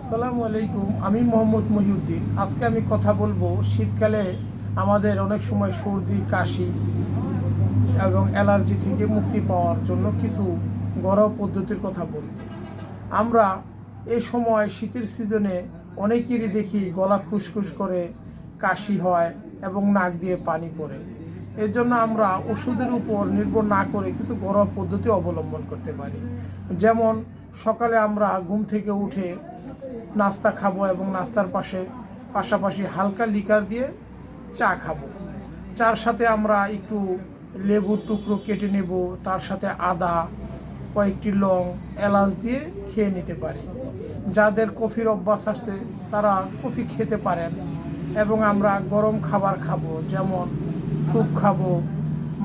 আসসালামু আলাইকুম, আমি মোহাম্মদ মহিউদ্দিন। আজকে আমি কথা বলব শীতকালে আমাদের অনেক সময় সর্দি, কাশি এবং অ্যালার্জি থেকে মুক্তি পাওয়ার জন্য কিছু ঘরোয়া পদ্ধতির কথা বলব। আমরা এই সময় শীতের সিজনে অনেকেরই দেখি গলা খুসখুস করে, কাশি হয় এবং নাক দিয়ে পানি পড়ে। এর জন্য আমরা ওষুধের উপর নির্ভর না করে কিছু ঘরোয়া পদ্ধতি অবলম্বন করতে পারি। যেমন সকালে আমরা ঘুম থেকে উঠে নাস্তা খাব এবং নাস্তার পাশে পাশাপাশি হালকা লিকার দিয়ে চা খাব। চার সাথে আমরা একটু লেবুর টুকরো কেটে নেব, তার সাথে আদা, কয়েকটি লং, এলাচ দিয়ে খেয়ে নিতে পারি। যাদের কফির অভ্যাস আছে, তারা কফি খেতে পারেন এবং আমরা গরম খাবার খাব, যেমন স্যুপ খাব।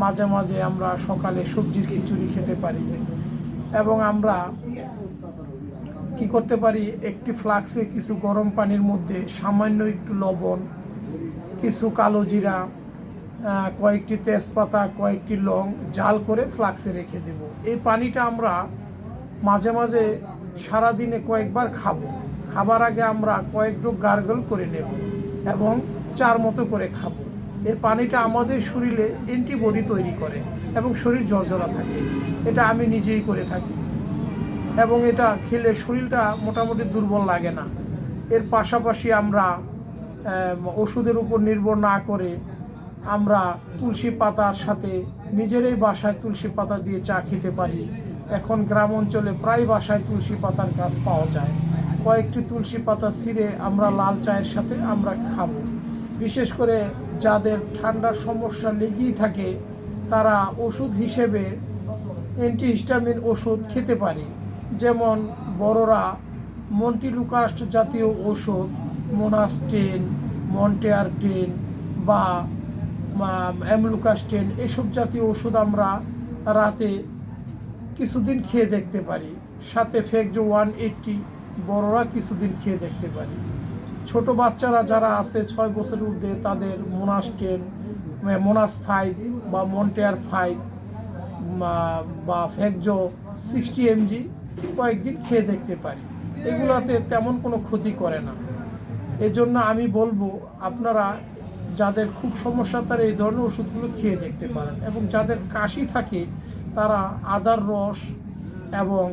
মাঝে মাঝে আমরা সকালে সবজির খিচুড়ি খেতে পারি। এবং আমরা কি করতে পারি? একটি ফ্লাক্সে কিছু গরম পানির মধ্যে সামান্য একটু লবণ, কিছু কালো জিরা কয়েকটি তেজপাতা, কয়েকটি লং জাল করে ফ্লাক্সে রেখে দেব। এই পানিটা আমরা মাঝে মাঝে সারাদিনে কয়েকবার খাব। খাবার আগে আমরা কয়েকটু গার্গল করে নেব এবং চার মতো করে খাব। এই পানিটা আমাদের শরীরে অ্যান্টিবডি তৈরি করে। এবং শরীর জর্জরা থাকে। এটা আমি নিজেই করে থাকি। এবং এটা খেলে শরীরটা মোটামুটি দুর্বল লাগে না। এর পাশাপাশি আমরা ওষুধের উপর নির্ভর না করে আমরা তুলসী পাতার সাথে নিজেরাই বাসায় তুলসী পাতা দিয়ে চা খেতে পারি। এখন গ্রাম অঞ্চলে প্রায় বাসায় তুলসী পাতার গাছ পাওয়া যায়। কয়েকটি তুলসী পাতা ছিঁড়ে আমরা লাল চায়ের সাথে আমরা খাব। বিশেষ করে যাদের ঠান্ডার সমস্যা লেগেই থাকে তারা ওষুধ হিসেবে অ্যান্টিহিস্টামিন ওষুধ খেতে পারি। যেমন বড়রা মন্টিলুকাস্ট জাতীয় ওষুধ মোনাস্টেন মন্টেয়ারটেন বা অ্যামলুকাস্টেন এসব জাতীয় ওষুধ আমরা রাতে কিছুদিন খেয়ে দেখতে পারি। সাথে ফেকজো ওয়ান এইটটি বড়রা কিছুদিন খেয়ে দেখতে পারি। ছোট বাচ্চারা যারা আছে ছয় বছর ঊর্ধ্বে তাদের মোনাস টেন মোনাস ফাইভ বা মন্টেয়ার ফাইভ বা ফেকজো সিক্সটি এমজি কয়েকদিন খেয়ে দেখতে পারি। এগুলাতে তেমন কোনো ক্ষতি করে না। এজন্য আমি বলব, আপনারা যাদের খুব সমস্যা, তারা এই ধরনের ওষুধগুলো খেয়ে দেখতে পারেন এবং যাদের কাশি থাকে, তারা আদার রস এবং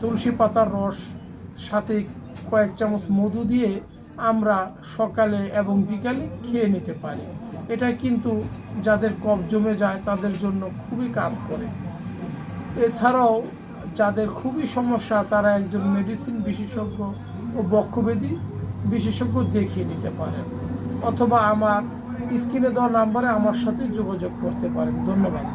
তুলসী পাতার রস, সাথে কয়েক চামচ মধু দিয়ে আমরা সকালে এবং বিকালে খেয়ে নিতে পারি। এটা কিন্তু যাদের কফ জমে যায়, তাদের জন্য খুবই কাজ করে। এছাড়াও যাদের খুবই সমস্যা, তারা একজন মেডিসিন বিশেষজ্ঞ ও বক্ষবেদী বিশেষজ্ঞ দেখিয়ে নিতে পারেন। অথবা আমার স্ক্রিনে দেওয়া নাম্বারে আমার সাথে যোগাযোগ করতে পারেন। ধন্যবাদ।